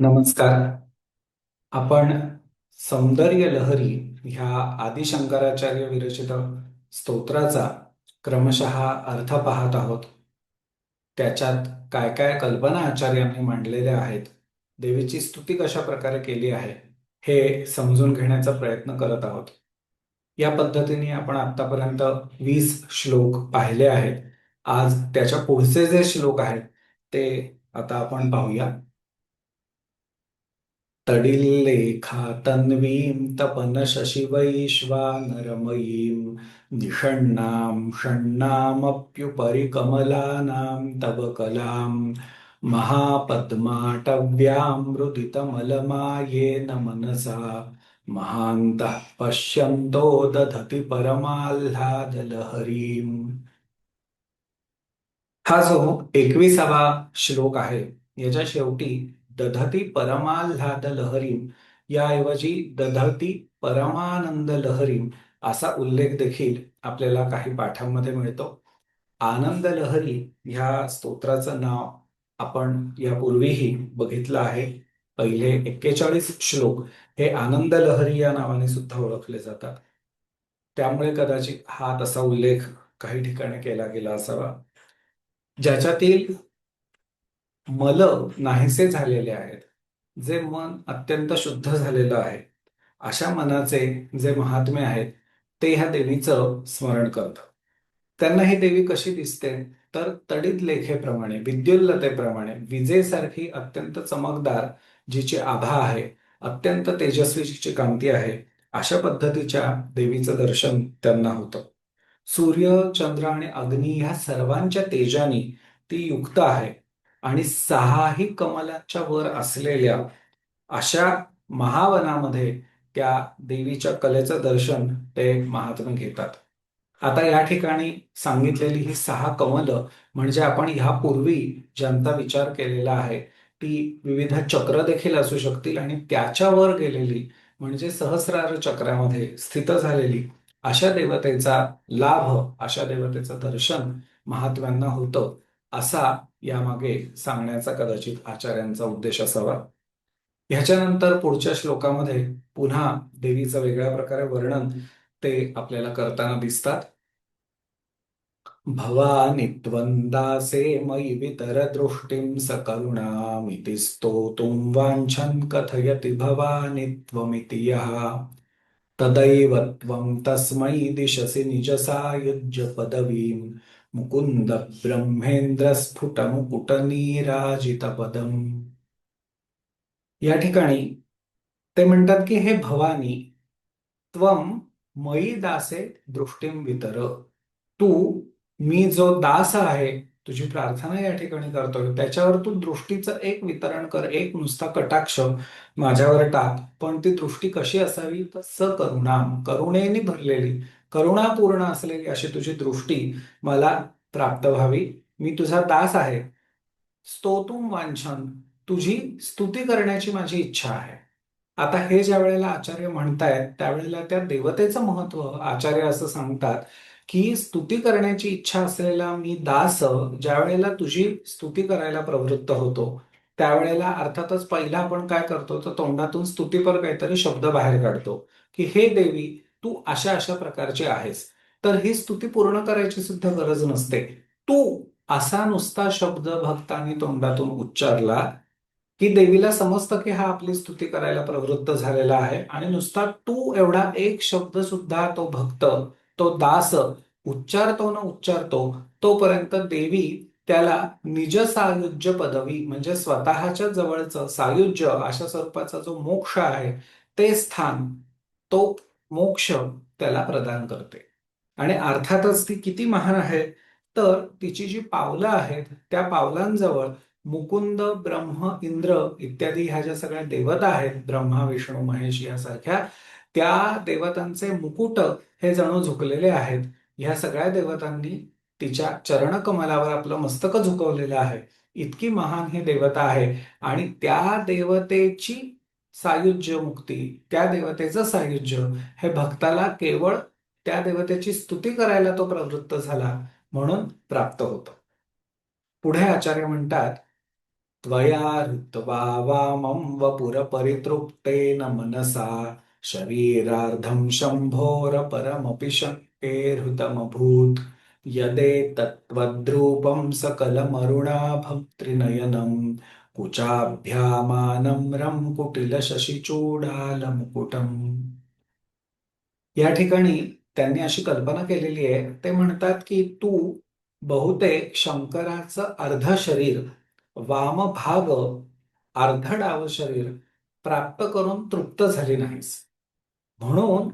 नमस्कार. आपण सौंदर्य लहरी ह्या आदिशंकराचार्य विरचित स्तोत्राचा क्रमशः अर्थ पाहत आहोत. त्याच्यात काय काय कल्पना आचार्यांनी मांडलेल्या आहेत देवीची स्तुती कशा प्रकारे केली आहे हे समजून घेण्याचा प्रयत्न करत आहोत. या पद्धतीने आपण आतापर्यंत वीस श्लोक पाहिले आहेत. आज त्याच्या पुढचे जे श्लोक आहेत ते आता आपण पाहूया. तडिल्लेखा तन्वीं तपनशशिवैश्वानरमयीं निषण्णां षण्णामप्युपरिकमलानां तव कलां महापद्माटव्यां महापद्माटव्यामृदितमलमायेन मनसा महान्तः पश्यन्तो दधति परमाल्हादलहरीम् हा जो एकविसावा श्लोक आहे याच्या शेवटी दधती परमाल्हाद लहरीम याऐवजी दधती परमानंद लहरीम असा उल्लेख देखील आपल्याला काही पाठांमध्ये मिळतो. आनंद लहरी ह्या स्तोत्राचं नाव आपण यापूर्वीही बघितलं आहे. पहिले एक्केचाळीस श्लोक हे आनंद लहरी या नावाने सुद्धा ओळखले जातात. त्यामुळे कदाचित हा तसा उल्लेख काही ठिकाणी केला गेला असावा. ज्याच्यातील मल नाहीसे झालेले आहेत जे मन अत्यंत शुद्ध झालेलं आहे अशा मनाचे जे महात्मे आहेत ते ह्या देवीचं स्मरण करतात त्यांना ही देवी कशी दिसते? तर तडित लेखेप्रमाणे विद्युल्लतेप्रमाणे विजेसारखी अत्यंत चमकदार जिची आभा आहे अत्यंत तेजस्वी जिची कांती आहे अशा पद्धतीच्या देवीचं दर्शन त्यांना होतं. सूर्य चंद्र आणि अग्नी ह्या सर्वांच्या तेजानी ती युक्त आहे. आणि सहाही कमलाच्या वर असलेल्या अशा महावनामध्ये त्या देवीच्या कलेचं दर्शन ते महात्मा घेतात. आता या ठिकाणी सांगितलेली ही सहा कमलं म्हणजे आपण ह्यापूर्वी ज्यांचा विचार केलेला आहे ती विविध चक्र देखील असू शकतील आणि त्याच्यावर गेलेली म्हणजे सहस्रार चक्रामध्ये स्थित झालेली अशा देवतेचा लाभ अशा देवतेचं दर्शन महात्म्यांना होतं असा यामागे सांगण्याचा कदाचित आचार्यांचा उद्देश असावा. ह्याच्यानंतर पुढच्या श्लोकामध्ये पुन्हा देवीचं वेगळ्या प्रकारे वर्णन ते आपल्याला करताना दिसतात. भवानि त्वन्दासे मयि वितरदृष्टिं सकरुणामिति स्तोतुं वाञ्छन् कथयति भवानि त्वमिति यः। तदैव त्वं तस्मै दिशसि निजसायुज्य पदवीं मुकुन्द ब्रह्मेंद्र स्फुट पदम. या ठिकाणी ते म्हणतात की हे भवानी त्वम मयी दासे दृष्टीम वितर. तू मी जो दास आहे तुझी प्रार्थना या ठिकाणी करतोय. त्याच्यावर तू दृष्टीचं एक वितरण कर एक नुसता कटाक्ष माझ्यावर टाक. पण ती दृष्टी कशी असावी? तर करुणाम करुणेने भरलेली करुणापूर्ण असलेली अशी तुझी दृष्टी मला प्राप्त व्हावी. मी तुझा दास आहे. स्तोतुम वांछन तुझी स्तुती करण्याची माझी इच्छा आहे. आता हे ज्या वेळेला आचार्य म्हणतायत त्यावेळेला त्या देवतेचं महत्त्व आचार्य असं सांगतात की स्तुती करण्याची इच्छा असलेला मी दास ज्या वेळेला तुझी स्तुती करायला प्रवृत्त होतो त्यावेळेला अर्थातच पहिला आपण काय करतो तर तोंडातून स्तुतीपर काहीतरी शब्द बाहेर काढतो की हे देवी तू अशा अशा प्रकारची आहेस. तर ही स्तुती पूर्ण करायची सुद्धा गरज नसते. तू असा नुसता शब्द भक्तांनी तोंडातून उच्चारला की देवीला समजतं की हा आपली स्तुती करायला प्रवृत्त झालेला आहे आणि नुसता तू एवढा एक शब्द सुद्धा तो भक्त तो दास उच्चारतो न उच्चारतो तोपर्यंत देवी त्याला निज सायुज्य पदवी म्हणजे स्वतःच्या जवळचं सायुज्य अशा स्वरूपाचा जो मोक्ष आहे ते स्थान तो मोक्ष त्याला प्रदान करते. आणि अर्थातच ती किती महान आहे तर तिची जी पावलं आहेत त्या पावलांजवळ मुकुंद ब्रह्म इंद्र इत्यादी ह्या ज्या सगळ्या देवता आहेत ब्रह्मा विष्णू महेश यासारख्या त्या देवतांचे मुकुट हे जणू झुकलेले आहेत. ह्या सगळ्या देवतांनी तिच्या चरणकमलावर आपलं मस्तक झुकवलेलं आहे. इतकी महान ही देवता आहे. आणि त्या देवतेची सायुज्य मुक्ती. त्या देवतेचं सायुज्य. हे भक्ताला केवळ त्या देवतेची स्तुती करायला तो प्रवृत्त झाला म्हणून प्राप्त होतो. पुढे आचार्य म्हणतात त्वया हृत्वा वामं वपुरपरितृप्तेन मनसा शरीरार्धं शंभोर परमपि शक्ते हृतमभूत यदे यदेतत्त्वद्रूपं सकलमरुणाभं त्रिनयनं कुचाभ्यामानम्रं मुकुटम या ठिकाणी त्यांनी अशी कल्पना केलेली आहे. ते म्हणतात की तू बहुतेक शंकराचं अर्ध शरीर वामभाग अर्ध डाव शरीर प्राप्त करून तृप्त झाली नाहीस. म्हणून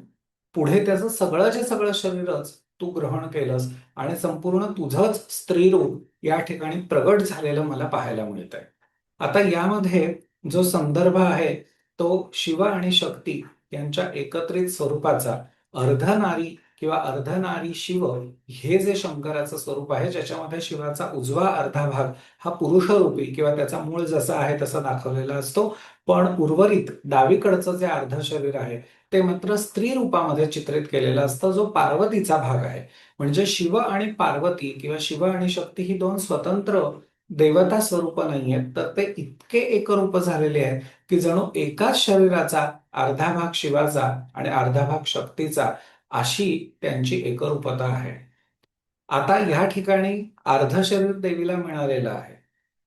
पुढे त्याचं सगळंचे सगळं शरीरच तू ग्रहण केलंस आणि संपूर्ण तुझंच स्त्रीरूप या ठिकाणी प्रगट झालेलं मला पाहायला मिळत आहे आता यामध्ये जो संदर्भ आहे तो शिव आणि शक्ती यांच्या एकत्रित स्वरूपाचा अर्धनारी किंवा अर्धनारी शिव हे जे शंकराचं स्वरूप आहे ज्याच्यामध्ये शिवाचा उजवा अर्धा भाग हा पुरुषरूपी किंवा त्याचा मूळ जसा आहे तसा दाखवलेला असतो. पण उर्वरित डावीकडचं जे अर्ध शरीर आहे ते मात्र स्त्री रूपामध्ये चित्रित केलेलं असतं जो पार्वतीचा भाग आहे. म्हणजे शिव आणि पार्वती किंवा शिव आणि शक्ती ही दोन स्वतंत्र देवता स्वरूप नाहीयेत. तर ते इतके एकरूप झालेले आहेत की जणू एकाच शरीराचा अर्धा भाग शिवाचा आणि अर्धा भाग शक्तीचा अशी त्यांची एकरूपता आहे. आता या ठिकाणी अर्ध शरीर देवीला मिळालेलं आहे.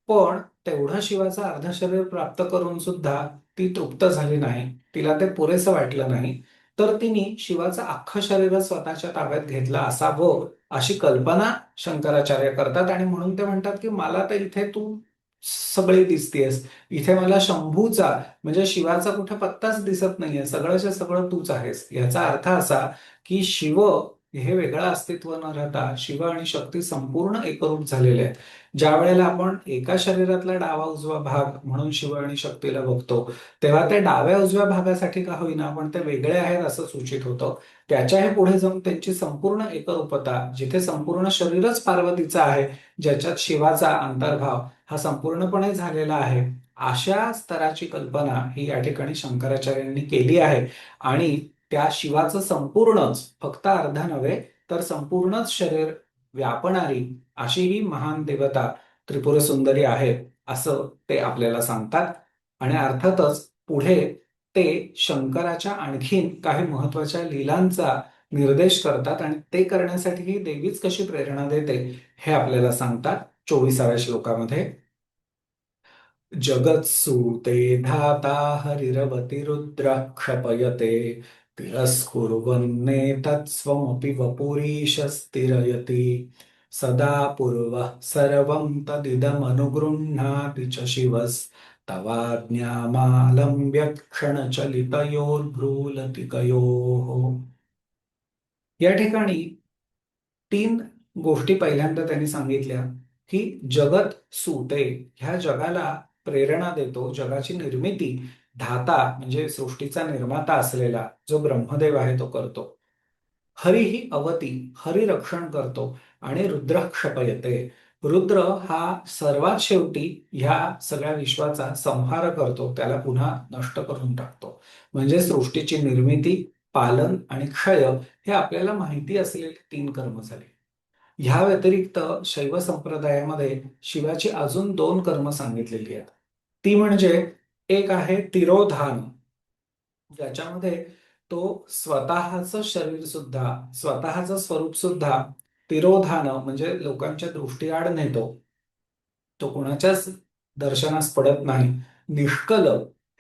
पण तेवढं शिवाचं अर्ध शरीर प्राप्त करून सुद्धा ती तृप्त झाली नाही. तिला ते पुरेसं वाटलं नाही. तर तिने शिवाचं अख्खं शरीर स्वतःच्या ताब्यात घेतलं असावं अशी कल्पना शंकराचार्य करतात आणि म्हणून ते म्हणतात की मला तर इथे तू सगळी दिसतेस. इथे मला शंभूचा म्हणजे शिवाचा कुठे पत्ताच दिसत नाहीये. सगळंच्या सगळं तूच आहेस. याचा अर्थ असा की शिव हे वेगळं अस्तित्व न राहता शिव आणि शक्ती संपूर्ण एकरूप झालेले आहेत. ज्या वेळेला आपण एका शरीरातला डावा उजवा भाग म्हणून शिव आणि शक्तीला बघतो तेव्हा ते डाव्या उजव्या भागासाठी का होईना पण ते वेगळे आहेत असं सूचित होतं. त्याच्याही पुढे जाऊन त्यांची संपूर्ण एकरूपता जिथे संपूर्ण शरीरच पार्वतीचं आहे ज्याच्यात शिवाचा अंतर्भाव हा संपूर्णपणे झालेला आहे अशा स्तराची कल्पना ही या ठिकाणी शंकराचार्यांनी केली आहे. आणि त्या शिवाचं संपूर्णच फक्त अर्धा नव्हे तर संपूर्णच शरीर व्यापणारी अशी ही महान देवता त्रिपुर सुंदरी आहे असं ते आपल्याला सांगतात. आणि अर्थातच पुढे ते शंकराच्या आणखीन काही महत्त्वाच्या लीलांचा निर्देश करतात आणि ते करण्यासाठी ही देवीच कशी प्रेरणा देते हे आपल्याला सांगतात चोवीसाव्या श्लोकामध्ये. जगत्सूते धाता हरिरवती रुद्र क्षपयते तिरस्कुर्वन्नेतत्स्वमपि वपुरीशस्तिरयति सदा पूर्वः सर्वं तदिदमनुगृह्णाति च शिवस्तवाज्ञामालम्ब्य क्षणचलितयोर्भ्रूलतिकयोः या ठिकाणी तीन गोष्टी पहिल्यांदा त्यांनी सांगितल्या. की जगत सुते ह्या जगाला प्रेरणा देतो जगाची निर्मिती धाता म्हणजे सृष्टीचा निर्माता असलेला जो ब्रह्मदेव आहे तो करतो. हरी ही अवती हरी रक्षण करतो आणि रुद्र क्षपयते रुद्र हा सर्वात शेवटी ह्या सगळ्या विश्वाचा संहार करतो त्याला पुन्हा नष्ट करून टाकतो. म्हणजे सृष्टीची निर्मिती पालन आणि क्षय हे आपल्याला माहिती असलेले तीन कर्म झाले. ह्या व्यतिरिक्त शैव संप्रदायामध्ये शिवाची अजून दोन कर्म सांगितलेली आहेत. ती म्हणजे एक आहे तिरोधान ज्याच्यामध्ये तो स्वतःच शरीर सुद्धा स्वतःच स्वरूप सुद्धा तिरोधान म्हणजे लोकांच्या दृष्टीआड नेतो तो कोणाच्याच दर्शनास पडत नाही. निष्कल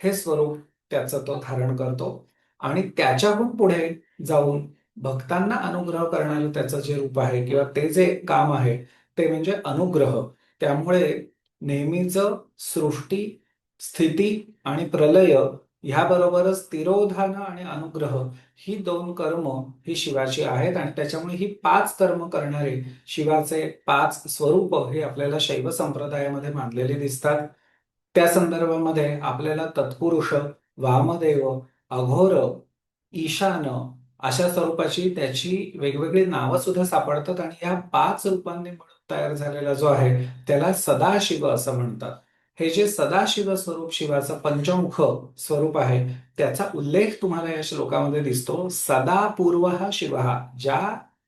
हे स्वरूप त्याचं तो धारण करतो आणि त्याच्याहून पुढे जाऊन भक्तांना अनुग्रह करणारं त्याचं जे रूप आहे किंवा ते जे काम आहे ते म्हणजे अनुग्रह. त्यामुळे नेहमीच सृष्टी स्थिती आणि प्रलय ह्याबरोबरच तिरोधान आणि अनुग्रह ही दोन कर्म ही शिवाची आहेत आणि त्याच्यामुळे ही पाच कर्म करणारे शिवाचे पाच स्वरूप हे आपल्याला शैव संप्रदायामध्ये मानलेले दिसतात. त्या संदर्भामध्ये आपल्याला तत्पुरुष वामदेव अघोर ईशान अशा स्वरूपाची त्याची वेगवेगळी नावं सुद्धा सापडतात आणि या पाच रूपांनी मिळून तयार झालेला जो आहे त्याला सदाशिव असं म्हणतात. हे जे सदाशिव स्वरूप शिवाचं पंचमुख स्वरूप आहे त्याचा उल्लेख तुम्हाला या श्लोकामध्ये दिसतो. सदा पूर्व हा शिव ज्या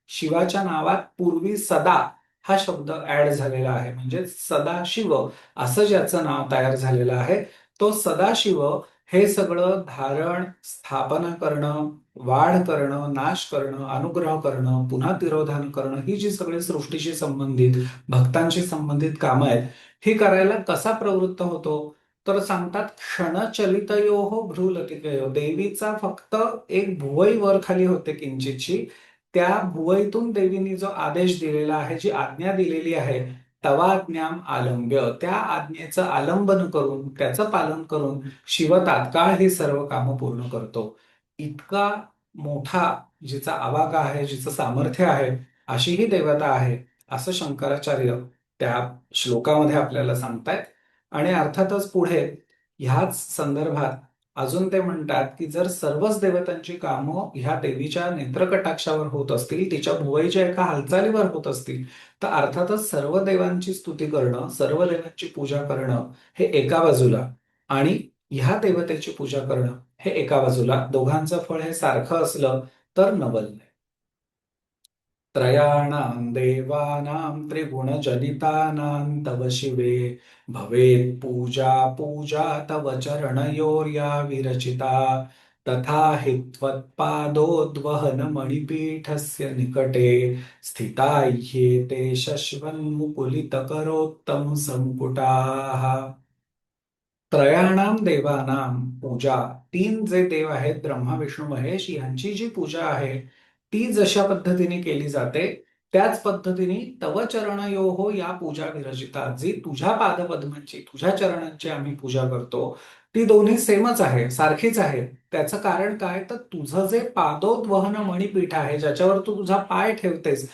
शिवाच्या नावात पूर्वी सदा हा शब्द ऍड झालेला आहे. म्हणजे सदाशिव असं ज्याचं नाव तयार झालेलं आहे तो सदाशिव हे सगळं धारण स्थापना करणं वाढ करणं नाश करणं अनुग्रह करणं पुन्हा तिरोधान करणं ही जी सगळी सृष्टीशी संबंधित भक्तांशी संबंधित कामं आहेत ही करायला कसा प्रवृत्त होतो? तर सांगतात क्षणचलितयो भ्रूलतिकयो. देवीचा फक्त एक भुवई वर खाली होते किंचितची त्या भुवईतून देवीनी जो आदेश दिलेला आहे जी आज्ञा दिलेली आहे तवाज्ञाम आलंब्य त्या आज्ञेचं आलंबन करून त्याचं पालन करून शिव तात्काळ ही सर्व कामं पूर्ण करतो. इतका मोठा जिचा आवाका आहे जिचं सामर्थ्य आहे अशी ही देवता आहे असं शंकराचार्य त्या श्लोकामध्ये आपल्याला सांगतायत. आणि अर्थातच पुढे ह्याच संदर्भात अजून ते म्हणतात की जर सर्वच देवतांची कामं ह्या देवीच्या नेत्रकटाक्षावर होत असतील तिच्या भुवईच्या एका हालचालीवर होत असतील तर अर्थातच सर्व देवांची स्तुती करणं सर्व देवांची पूजा करणं हे एका बाजूला आणि ह्या देवतेची पूजा करणं हे एका बाजूला. दोघांचं फळ हे सारखं असलं तर नवल नाही त्रयाणां देवानां त्रिगुणजनितानां तव शिवे। भवेत् पूजा पूजा तव चरणयोर्या विरचिता। तथा हि त्वत्पादोद्वहनमणिपीठस्य निकटे। स्थिता ह्येते शश्वन्मुकुलितकरोत्तम संपुटाः त्रयाणाम देवानाम पूजा। तीन जे देव आहेत ब्रह्मा विष्णू महेश यांची जी पूजा आहे ती जशा पद्धतीने केली जाते त्याच पद्धतीने तव चरणयो या पूजा विरचिता जी तुझ्या पादपद्मांची तुझ्या चरणांची आम्ही पूजा करतो ती दोन्ही सेमच आहे सारखीच आहे. त्याचं कारण काय? तर तुझं जे पादोद्वहन मणिपीठ आहे ज्याच्यावर तू तुझा पाय ठेवतेस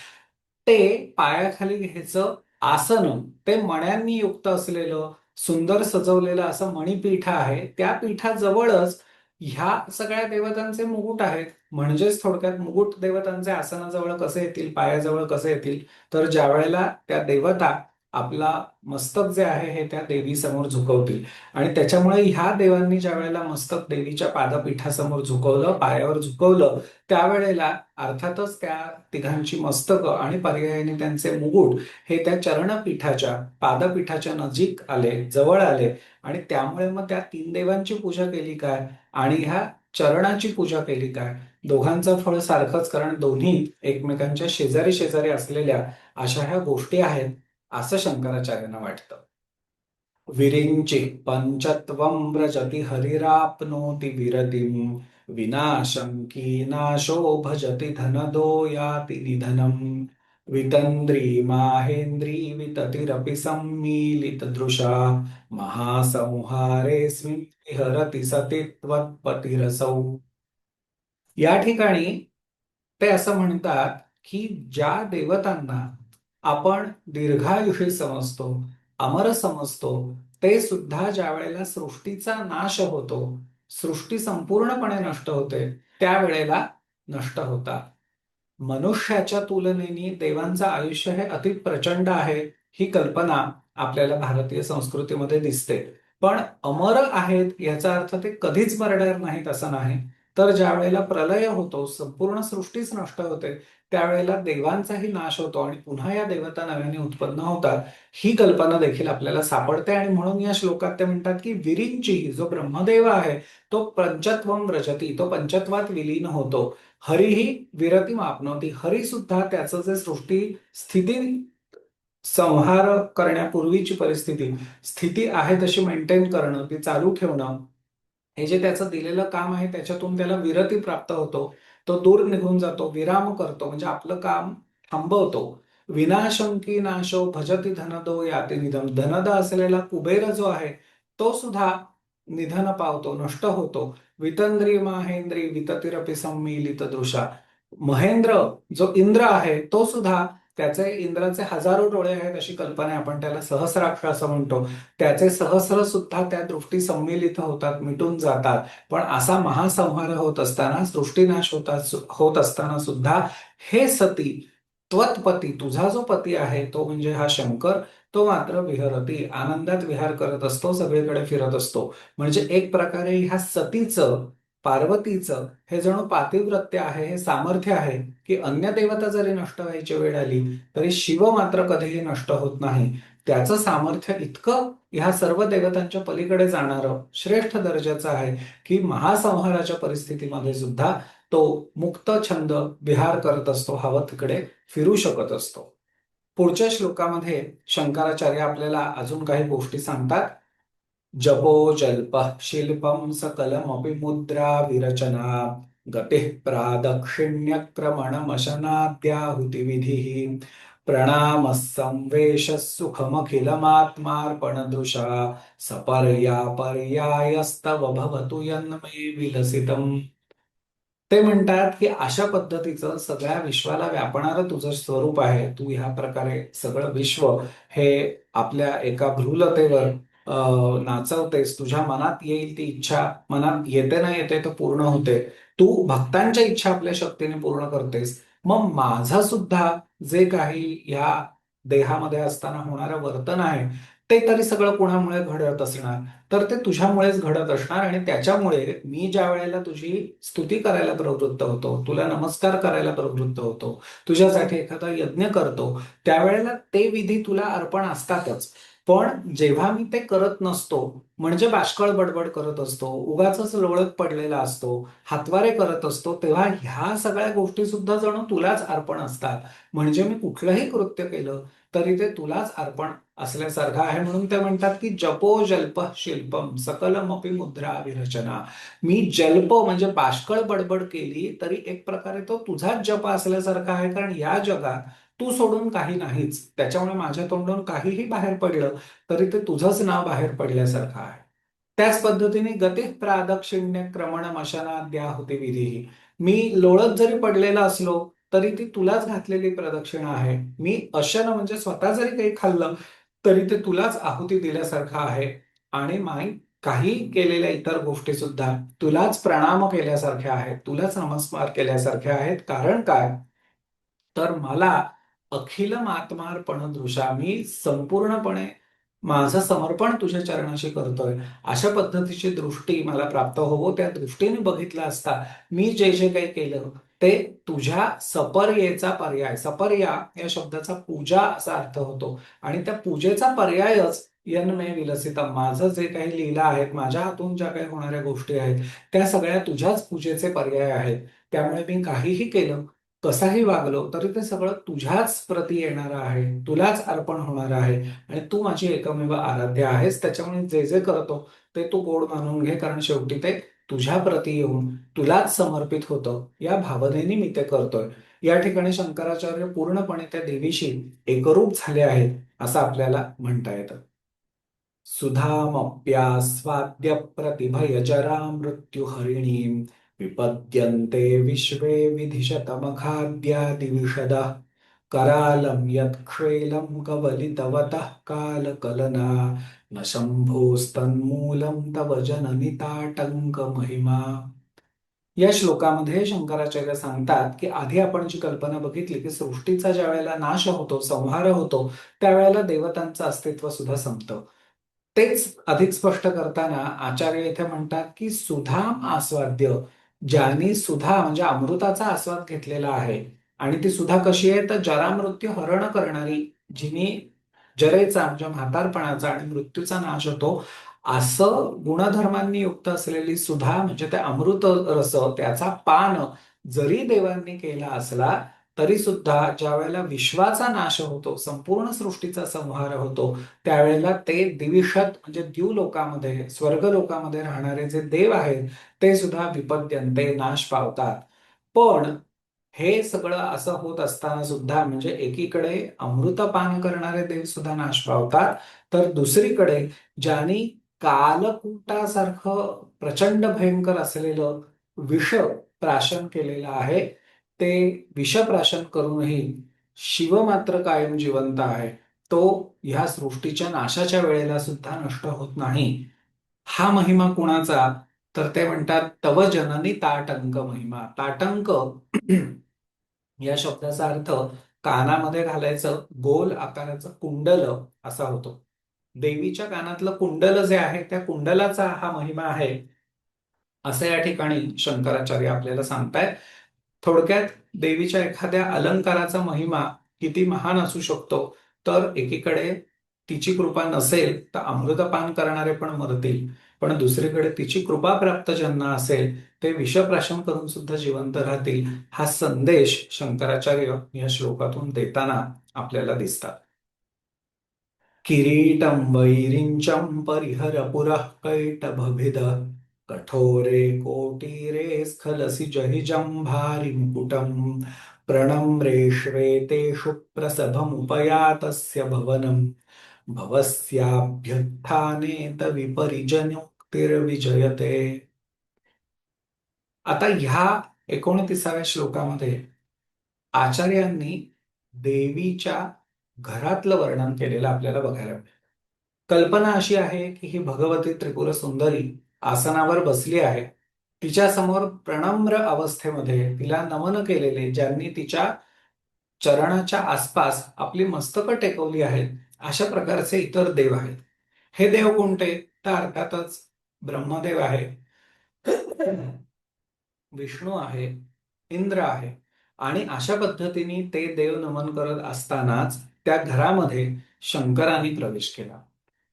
ते पायाखाली घ्यायचं आसन ते मण्यांनी युक्त असलेलं सुंदर सजवलेलं असं मणिपीठ आहे त्या पीठाजवळच ह्या सगळ्या देवतांचे मुकुट आहेत. म्हणजेच थोडक्यात मुकुट देवतांचे आसनाजवळ कसे येतील पायाजवळ कसे येतील? तर ज्या वेळेला त्या देवता आपला मस्तक जे आहे हे त्या देवीसमोर झुकवतील. आणि त्याच्यामुळे ह्या देवांनी ज्या वेळेला मस्तक देवीच्या पादपीठासमोर झुकवलं पायावर झुकवलं त्यावेळेला अर्थातच त्या तिघांची मस्तकं आणि पर्यायाने त्यांचे मुगुट हे त्या चरणपीठाच्या पादपीठाच्या नजीक आले जवळ आले. आणि त्यामुळे मग त्या तीन देवांची पूजा केली काय? आणि ह्या चरणाची पूजा केली काय? दोघांचं फळ सारखंच कारण दोन्ही एकमेकांच्या शेजारी शेजारी असलेल्या अशा ह्या गोष्टी आहेत. असं शंकराचार्यांना वाटतं. विरिंचि पंचत्वं व्रजति हरिराप्नोति विरतिं विनाशंकी नाशो भजति धनदो याति निधनम् वितन्द्री माहेन्द्री विततिरपि सम्मीलितदृशा महासंहारेऽस्मिन् विहरति सति त्वत्पतिरसौ। या ठिकाणी ते असं म्हणतात की ज्या देवतांना आपण दीर्घायुषी समजतो अमर समजतो ते सुद्धा ज्या वेळेला सृष्टीचा नाश होतो सृष्टी संपूर्णपणे नष्ट होते त्यावेळेला नष्ट होतात. मनुष्याच्या तुलनेने देवांचं आयुष्य हे अति प्रचंड आहे ही कल्पना आपल्याला भारतीय संस्कृतीमध्ये दिसते. पण अमर आहेत याचा अर्थ ते कधीच मरणार नाहीत असं नाही. तर ज्या वेळेला प्रलय होतो संपूर्ण सृष्टीच नष्ट होते त्यावेळेला देवांचाही नाश होतो आणि पुन्हा या देवता नव्याने उत्पन्न होतात ही कल्पना देखील आपल्याला सापडते. आणि म्हणून या श्लोकात ते म्हणतात की विरिंची जो ब्रह्मदेव आहे तो पंचत्वम रचती तो पंचत्वात विलीन होतो. हरिही विरती मापनवती हरी सुद्धा त्याचं जे सृष्टी स्थिती संहार करण्यापूर्वीची परिस्थिती स्थिती आहे तशी मेंटेन करणं ती चालू ठेवणं हे जे त्याचं दिलेलं काम आहे त्याच्यातून त्याला विरती प्राप्त होतो. तो दूर निघून जातो विराम करतो म्हणजे आपलं काम थांबवतो. विनाशंकी नाशो भजती धनदो याती निधन धनद असलेला कुबेर जो आहे तो सुद्धा निधन पावतो नष्ट होतो. वितंद्री महेंद्री विततिरपी संमिलित दृशा. महेंद्र जो इंद्र आहे तो सुद्धा त्याचे इंद्राचे हजारो डोळे आहेत अशी कल्पना आहे. आपण त्याला सहस्राक्ष असं म्हणतो. त्याचे सहस्र सुद्धा त्या दृष्टी संमिलित होतात मिटून जातात. पण असा महासंहार होत असताना सृष्टीनाश होता होत असताना सुद्धा हे सती त्वत्पती तुझा जो पती आहे तो म्हणजे हा शंकर तो मात्र विहरती आनंदात विहार करत असतो सगळीकडे फिरत असतो. म्हणजे एक प्रकारे ह्या सतीचं पार्वतीचं हे जणू पातिव्रत्य आहे हे सामर्थ्य आहे की अन्य देवता जरी नष्ट व्हायची वेळ आली तरी शिव मात्र कधीही नष्ट होत नाही. त्याचं सामर्थ्य इतकं ह्या सर्व देवतांच्या पलीकडे जाणारं श्रेष्ठ दर्जाचं आहे की महासंहाराच्या परिस्थितीमध्ये सुद्धा तो मुक्त छंद विहार करत असतो हवं तिकडे फिरू शकत असतो. पुढच्या श्लोकामध्ये शंकराचार्य आपल्याला अजून काही गोष्टी सांगतात. जपो जल्प शिल्पं सकलमपि मुद्रा विरचना गतिः प्रादक्षिण्यक्रमणमशनाद्याहुतिविधिः प्रणामः संवेशः सुखमखिलमात्मार्पणदृशा सपर्या पर्यायस्तव भवतु यन्मे विलसितम्. ते म्हणतात की अशा पद्धतीचं सगळ्या विश्वाला व्यापणारं तुझं स्वरूप आहे. तू ह्या प्रकारे सगळं विश्व हे आपल्या एका भ्रूलतेवर नाचवतेस तुझ्या मनात येईल ती इच्छा मनात येते ना येते तर पूर्ण होते. तू भक्तांच्या इच्छा आपल्या शक्तीने पूर्ण करतेस. मग माझं सुद्धा जे काही या देहामध्ये असताना होणारं वर्तन आहे ते तरी सगळं कुणामुळे घडत असणार? तर ते तुझ्यामुळेच घडत असणार आणि त्याच्यामुळे मी ज्या वेळेला तुझी स्तुती करायला प्रवृत्त होतो तुला नमस्कार करायला प्रवृत्त होतो तुझ्यासाठी एखादा यज्ञ करतो त्यावेळेला ते विधी तुला अर्पण असतातच. पण जेव्हा मी ते करत नसतो म्हणजे बाष्कळ बडबड करत असतो उगाच लोळत पडलेला असतो हातवारे करत असतो तेव्हा ह्या सगळ्या गोष्टी सुद्धा जणू तुलाच अर्पण असतात. म्हणजे मी कुठलंही कृत्य केलं तरी ते तुलाच अर्पण असल्यासारखं आहे म्हणून ते म्हणतात की जपो जल्प शिल्पम सकलमपि मुद्रा विरचना. मी जल्प म्हणजे बाष्कळ बडबड केली तरी एक प्रकारे तो तुझाच जप असल्यासारखा आहे कारण या जगात तू सोडून काही नाहीच. त्याच्यामुळे माझ्या तोंडून काहीही बाहेर पडलं तरी ते तुझंच नाव बाहेर पडल्यासारखं आहे. त्याच पद्धतीने गती प्रादक्षिण्य क्रमण मशनाद्या होते विधीही मी लोळत जरी पडलेला असलो तरी ती तुलाच घातलेली प्रदक्षिणा आहे. मी अशन म्हणजे स्वतः जरी काही खाल्लं तरी ते तुलाच आहुती दिल्यासारखं आहे. आणि माई काही केलेल्या इतर गोष्टी सुद्धा तुलाच प्रणाम केल्यासारख्या आहेत. तुलाच नमस्कार केल्यासारख्या आहेत. कारण काय? तर मला अखिल आत्मार्पण दृशा मी संपूर्णपणे माझं समर्पण तुझ्या चरणाशी करतोय. अशा पद्धतीची दृष्टी मला प्राप्त होवो त्या दृष्टीने बघितलं असता मी जे जे काही केलं ते तुझ्या सपर्येचा पर्याय. सपर्या या शब्दाचा पूजा असा अर्थ होतो. आणि त्या पूजेचा पर्यायच यन्मे विलसित माझं जे काही लीला आहेत माझ्या हातून ज्या काही होणाऱ्या गोष्टी आहेत त्या सगळ्या तुझ्याच पूजेचे पर्याय आहेत. त्यामुळे मी काहीही केलं कसाही वागलो तरी ते सगळं तुझ्याच प्रती येणारं आहे. तुलाच अर्पण होणार आहे. आणि तू माझी एकमेव आराध्य आहेस. त्याच्यामुळे जे जे करतो ते तू गोड मानून घे. कारण शेवटी ते तुझ्या प्रती येऊन तुलाच समर्पित होतं. या भावनेने मी ते करतोय. या ठिकाणी शंकराचार्य पूर्णपणे त्या देवीशी एकरूप झाले आहेत असं आपल्याला म्हणता येतं. सुधामप्यास्वाद्य प्रतिभयजरा मृत्युहरिणीं विपद्यन्ते विश्वे विधिशतमखाद्यादिविशदः करालं यत्क्षेलं कवलितवतः कालकलना। न शम्भोस्तन्मूलं तव जननिताटङ्कमहिमा। महिमा या श्लोकामध्ये शंकराचार्य सांगतात की आधी आपण जी कल्पना बघितली की सृष्टीचा ज्या वेळेला नाश होतो संहार होतो त्यावेळेला देवतांचं अस्तित्व सुद्धा संपतं. तेच अधिक स्पष्ट करताना आचार्य इथे म्हणतात की सुधाम आस्वाद्य ज्यांनी सुधा म्हणजे अमृताचा आस्वाद घेतलेला आहे. आणि ती सुधा कशी आहे? तर जरा मृत्यू हरण करणारी जिने जरेचा म्हणजे म्हातारपणाचा आणि मृत्यूचा नाश होतो असं गुणधर्मांनी युक्त असलेली सुधा म्हणजे ते अमृत रस त्याचा पान जरी देवांनी केला असला तरी सुद्धा ज्या वेळेला विश्वाचा नाश होतो संपूर्ण सृष्टीचा संहार होतो त्यावेळेला ते दिविषत म्हणजे द्यू लोकामध्ये स्वर्ग लोकामध्ये राहणारे जे देव आहेत ते सुद्धा विपद्यंते नाश पावतात. पण हे सगळं असं होत असताना सुद्धा म्हणजे एकीकडे अमृतपान करणारे देव सुद्धा नाश पावतात तर दुसरीकडे ज्यांनी कालकुटासारखं प्रचंड भयंकर असलेलं विष प्राशन केलेलं आहे ते विषप्राशन करूनही शिव मात्र कायम जिवंत आहे. तो ह्या सृष्टीच्या नाशाच्या वेळेला सुद्धा नष्ट होत नाही. हा महिमा कुणाचा? तर ते म्हणतात तव जननी ताटंक महिमा. ताटंक या शब्दाचा अर्थ कानामध्ये घालायचं गोल आकाराचं कुंडल असा होतो. देवीच्या कानातलं कुंडल जे आहे त्या कुंडलाचा हा महिमा आहे असं या ठिकाणी शंकराचार्य आपल्याला सांगतायत. थोडक्यात देवीच्या एखाद्या अलंकाराचा महिमा किती महान असू शकतो तर एकीकडे तिची कृपा नसेल तर अमृतपान करणारे पण मरतील. पण दुसरीकडे तिची कृपा प्राप्त ज्यांना असेल ते विषप्राशन करून सुद्धा जिवंत राहतील हा संदेश शंकराचार्य या श्लोकातून देताना आपल्याला दिसतात. किरीटं वैरिञ्चं परिहर पुरः कैटभभिद कठोरे कोटीरे स्खलसि जहि जम्भारि मुकुटम्। प्रणम्रे श्वेतेषु प्रसभमुपयातस्य भवनम्। भवस्याभ्युत्थाने विपरिजन्युक्तिर्विजयते। आता ह्या एकोणतीसाव्या श्लोकामध्ये आचार्यांनी देवीच्या घरातलं वर्णन केलेलं आपल्याला बघायला मिळेल. कल्पना अशी आहे की ही भगवती त्रिपुर सुंदरी आसनावर बसली आहे. तिच्या समोर प्रणम्र अवस्थेमध्ये तिला नमन केलेले ज्यांनी तिच्या चरणाच्या आसपास आपली मस्तकं टेकवली आहेत अशा प्रकारचे इतर देव आहेत. हे देव कोणते? तर अर्थातच ब्रह्मदेव आहे. विष्णू आहे इंद्र आहे. आणि अशा पद्धतीने ते देव नमन करत असतानाच त्या घरामध्ये शंकराने प्रवेश केला.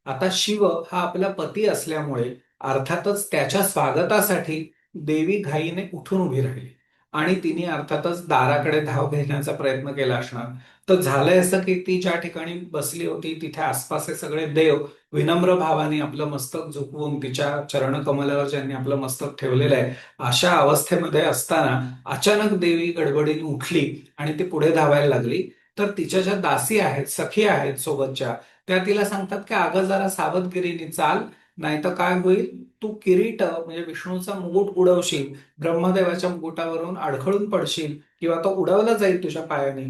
आता शिव हा आपला पती असल्यामुळे अर्थातच त्याच्या स्वागतासाठी देवी घाईने उठून उभी राहिली. आणि तिने अर्थातच दाराकडे धाव घेण्याचा प्रयत्न केला असणार. तर झालंय असं की ती ज्या ठिकाणी बसली होती तिथे आसपासचे सगळे देव विनम्र भावाने आपलं मस्तक झुकवून तिच्या चरणकमलावर ज्यांनी आपलं मस्तक ठेवलेलं आहे अशा अवस्थेमध्ये असताना अचानक देवी गडबडीने उठली आणि ती पुढे धावायला लागली. तर तिच्या ज्या दासी आहेत सखी आहेत सोबतच्या त्या तिला सांगतात की अगं जरा सावधगिरीने चाल नाहीतर काय होईल? तू किरीट म्हणजे विष्णूचा मुकुट उडवशील ब्रह्मदेवाच्या मुकुटावरून अडखळून पडशील किंवा तो उडवला जाईल तुझ्या पायाने.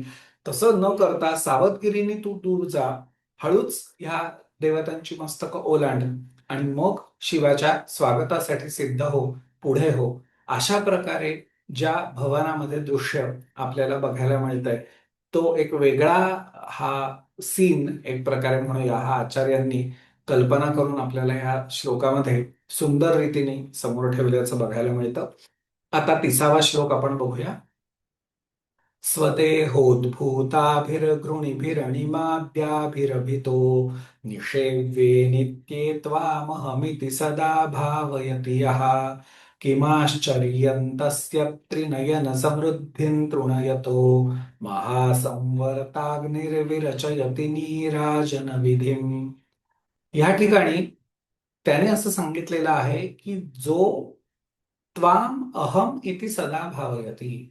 तसं न करता सावधगिरीने तू दूर जा. हळूच ह्या देवतांची मस्तक ओलांड आणि मग शिवाच्या स्वागतासाठी सिद्ध हो पुढे हो. अशा प्रकारे ज्या भवनामध्ये दृश्य आपल्याला बघायला मिळतंय तो एक वेगळा हा सीन एक प्रकारे म्हणूया हा आचार्यांनी कल्पना करून आपल्याला ह्या श्लोकामध्ये सुंदर रीतीने समोर ठेवल्याचं बघायला मिळतं. आता तिसावा श्लोक आपण बघूया. स्वते होद्भूताभिर्गृणिभिरणिमाभ्याभिरभितो निषेव्ये नित्ये त्वामहमिति सदा भावयति यः। किमाश्चर्यन्तस्य त्रिनयन समृद्धिं तृणयतो महासंवर्ताग्निर्विरचयति नीराजन या ठिकाणी त्याने असं सांगितलेलं आहे की जो त्वाम अहम इति सदा भावयती.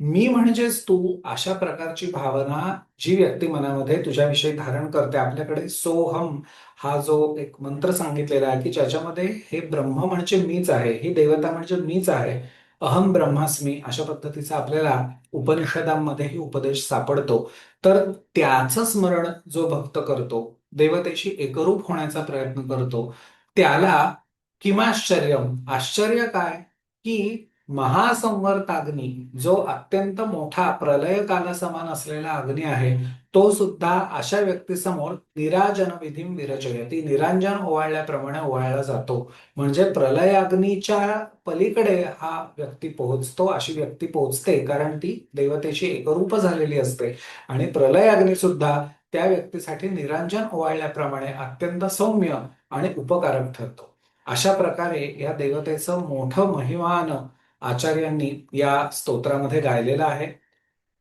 मी म्हणजेच तू अशा प्रकारची भावना जी व्यक्ती मनामध्ये तुझ्याविषयी धारण करते आपल्याकडे सोहम हा जो एक मंत्र सांगितलेला आहे की ज्याच्यामध्ये हे ब्रह्म म्हणजे मीच आहे ही देवता म्हणजे मीच आहे अहम ब्रह्मास्मी अशा पद्धतीचा आपल्याला उपनिषदांमध्येही उपदेश सापडतो. तर त्याचं स्मरण जो भक्त करतो देवतेशी एकरूप होण्याचा प्रयत्न करतो. त्याला किमाश्चर्य आश्चर्य काय? की महासंवर्ताग्नी जो अत्यंत मोठा प्रलय कालासमान असलेला अग्नी आहे तो सुद्धा अशा व्यक्तीसमोर निराजन विधी विरचयती. निरांजन ओवाळल्याप्रमाणे ओवाळला जातो. म्हणजे प्रलय अग्नीच्या पलीकडे हा व्यक्ती पोहोचतो अशी व्यक्ती पोहोचते कारण ती देवतेची एकरूप झालेली असते. आणि प्रलय अग्नी सुद्धा त्या व्यक्तीसाठी निरांजन ओवाळल्याप्रमाणे अत्यंत सौम्य आणि उपकारक ठरतो. अशा प्रकारे या देवतेचं मोठं महिमान आचार्यांनी या स्तोत्रामध्ये गायलेलं आहे.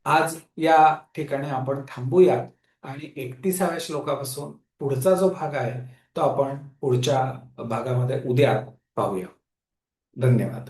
आज या ठिकाणी आपण थांबूयात आणि एकतीसाव्या श्लोकापासून पुढचा जो भाग आहे तो आपण पुढच्या भागामध्ये उद्या पाहूया. धन्यवाद.